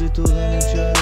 Sit to the nature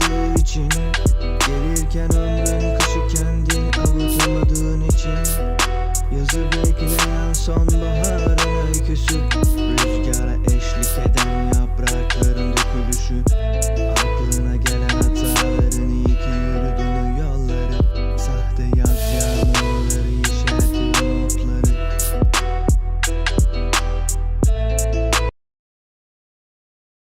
Girdi içine Gelirken ömrüm kışıkken